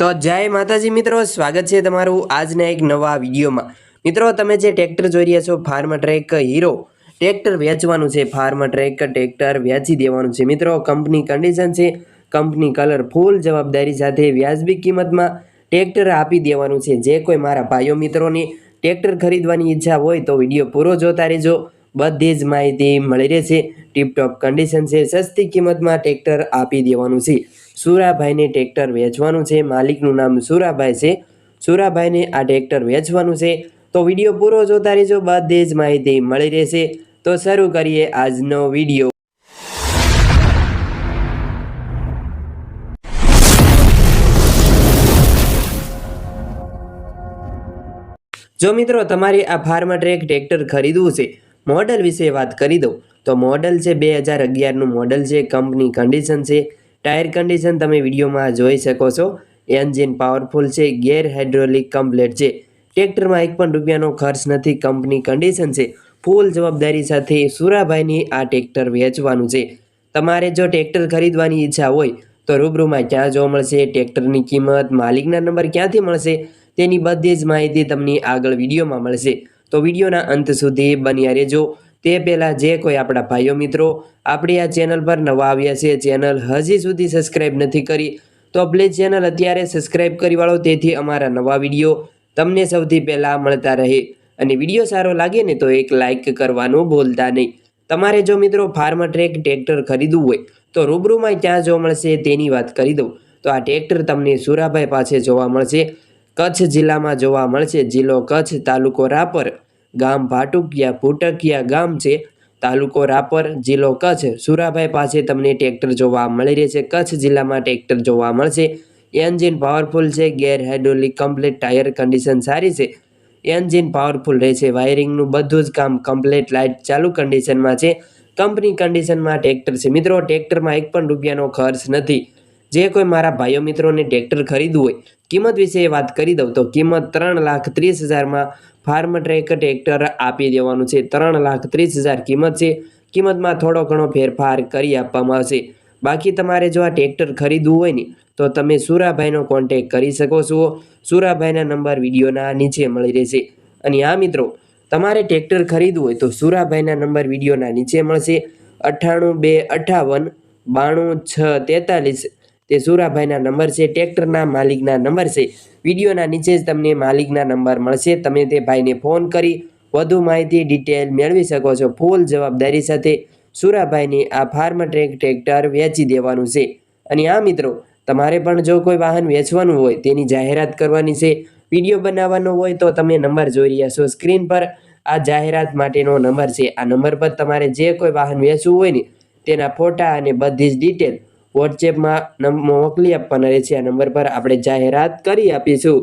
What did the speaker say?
તો જય માતાજી મિત્રો, સ્વાગત છે તમારું આજના એક નવા વિડીયોમાં. મિત્રો, તમે જે ટ્રેક્ટર જોઈ રહ્યા છો, ફાર્મ ટ્રેક હીરો. ટ્રેક્ટર વેચવાનું છે, ફાર્મ ટ્રેક, ટ્રેક્ટર વેચી દેવાનું છે. મિત્રો, કંપની કન્ડિશન છે, કંપની કલર ફૂલ જવાબદારી સાથે વ્યાજબી કિંમતમાં ટ્રેક્ટર આપી દેવાનું છે. જે કોઈ મારા ભાઈઓ મિત્રોની ટ્રેક્ટર ખરીદવાની ઈચ્છા હોય તો વીડિયો પૂરો જોતા રહેજો. બધી જ માહિતી મળી રહેશે. ટીપટોપ કન્ડિશન છે, સસ્તી કિંમતમાં ટ્રેક્ટર આપી દેવાનું છે. સુરાભાઈને ટ્રેક્ટર વેચવાનું છે. માલિકનું નામ સુરાભાઈ છે. સુરાભાઈને આ ટ્રેક્ટર વેચવાનું છે. તો વીડિયો પૂરો જોતા રહેજો. બધી જ માહિતી મળી રહેશે. તો શરૂ કરીએ આજનો વીડિયો. જો મિત્રો તમારે આ ફાર્મ ટ્રેક ટ્રેક્ટર ખરીદવું છે, મોડલ વિશે વાત કરી દઉં. તો મોડલ છે બે હજાર અગિયારનું મોડલ છે. કંપની કન્ડિશન છે. ટાયર કન્ડિશન તમે વિડીયોમાં જોઈ શકો છો. એન્જિન પાવરફુલ છે, ગેર હાઇડ્રોલિક કમ્પ્લેટ છે. ટ્રેક્ટરમાં એક પણ રૂપિયાનો ખર્ચ નથી કંપની કન્ડિશન છે. ફૂલ જવાબદારી સાથે સુરાભાઈની આ ટ્રેક્ટર વેચવાનું છે. તમારે જો ટ્રેક્ટર ખરીદવાની ઈચ્છા હોય, તો રૂબરૂમાં ક્યાં જોવા મળશે? ટ્રેક્ટરની કિંમત, માલિકના નંબર ક્યાંથી મળશે? તેની બધી જ માહિતી તમને આગળ વિડીયોમાં મળશે. તો વિડીયોના અંત સુધી બન્યા રહેજો. તે પહેલાં જે કોઈ આપણા ભાઈઓ મિત્રો આપણી આ ચેનલ પર નવા આવ્યા છે ચેનલ હજી સુધી સબસ્ક્રાઈબ નથી કરી, તો પ્લીઝ ચેનલ અત્યારે સબસ્ક્રાઈબ કરી વાળો, તેથી અમારા નવા વીડિયો તમને સૌથી પહેલાં મળતા રહે. અને વીડિયો સારો લાગે ને તો એક લાઇક કરવાનું ભૂલતા નહીં. તમારે જો મિત્રો ફાર્મ ટ્રેક ટ્રેક્ટર ખરીદવું હોય, તો રૂબરૂમાં ક્યાં જોવા મળશે તેની વાત કરી દઉં. તો આ ટ્રેક્ટર તમને સુરાભાઈ પાસે જોવા મળશે, કચ્છ જિલ્લામાં જોવા મળશે, જિલ્લો કચ્છ તાલુકો રાપર. ગામ ભાટુકિયા, ભૂટકિયા ગામ છે. તાલુકો રાપર જિલ્લો કચ્છ. સુરાભાઈ પાસે તમને ટ્રેક્ટર જોવા મળી રહે છે કચ્છ જિલ્લામાં ટ્રેક્ટર જોવા મળશે. એન્જિન પાવરફુલ છે gear hydraulic complete tyre condition સારી છે. એન્જિન પાવરફુલ રહેશે. વાયરિંગનું બધું જ કામ કમ્પ્લેટ લાઇટ ચાલુ કન્ડિશનમાં છે. કંપની કન્ડિશનમાં ટ્રેક્ટર છે. મિત્રો, ટ્રેક્ટરમાં એક પણ રૂપિયાનો ખર્ચ નથી. જે કોઈ મારા ભાઈઓ મિત્રોને ટ્રેક્ટર ખરીદવું હોય, કિંમત વિશે વાત કરી દઉં તો કિંમત ત્રણ લાખ ત્રીસ હજારમાં ફાર્મ ટ્રેક ટ્રેક્ટર આપી દેવાનું છે. ત્રણ લાખ ત્રીસ હજાર કિંમત છે. કિંમતમાં થોડો ઘણો ફેરફાર કરી આપવામાં આવશે. બાકી તમારે જો આ ટ્રેક્ટર ખરીદવું હોય ને, તો તમે સુરાભાઈનો કોન્ટેક કરી શકો છો. સુરાભાઈના નંબર વિડીયોના નીચે મળી રહેશે. અને આ મિત્રો, તમારે ટ્રેક્ટર ખરીદવું હોય તો સુરાભાઈના નંબર વિડીયોના નીચે મળશે. અઠ્ઠાણું બે અઠ્ઠાવન બાણું છ તેતાલીસ તે સુરાભાઈના નંબર છે, ટ્રેક્ટરના માલિકના નંબર છે. વિડીયોના નીચે જ તમને માલિકના નંબર મળશે. તમે તે ભાઈને ફોન કરી વધુ માહિતી, ડિટેલ મેળવી શકો છો. ફૂલ જવાબદારી સાથે સુરાભાઈને આ ફાર્મ ટ્રેક ટ્રેક્ટર વેચી દેવાનું છે. અને આ મિત્રો, તમારે પણ જો કોઈ વાહન વેચવાનું હોય, તેની જાહેરાત કરવાની છે, વીડિયો બનાવવાનો હોય, તો તમે નંબર જોઈ રહ્યા છો સ્ક્રીન પર. આ જાહેરાત માટેનો નંબર છે. આ નંબર પર તમારે જે કોઈ વાહન વેચવું હોય ને, તેના ફોટા અને બધી જ ડિટેલ વોટ્સએપમાં મોકલી આપવાના રહે છે આ નંબર પર આપણે જાહેરાત કરી આપીશું.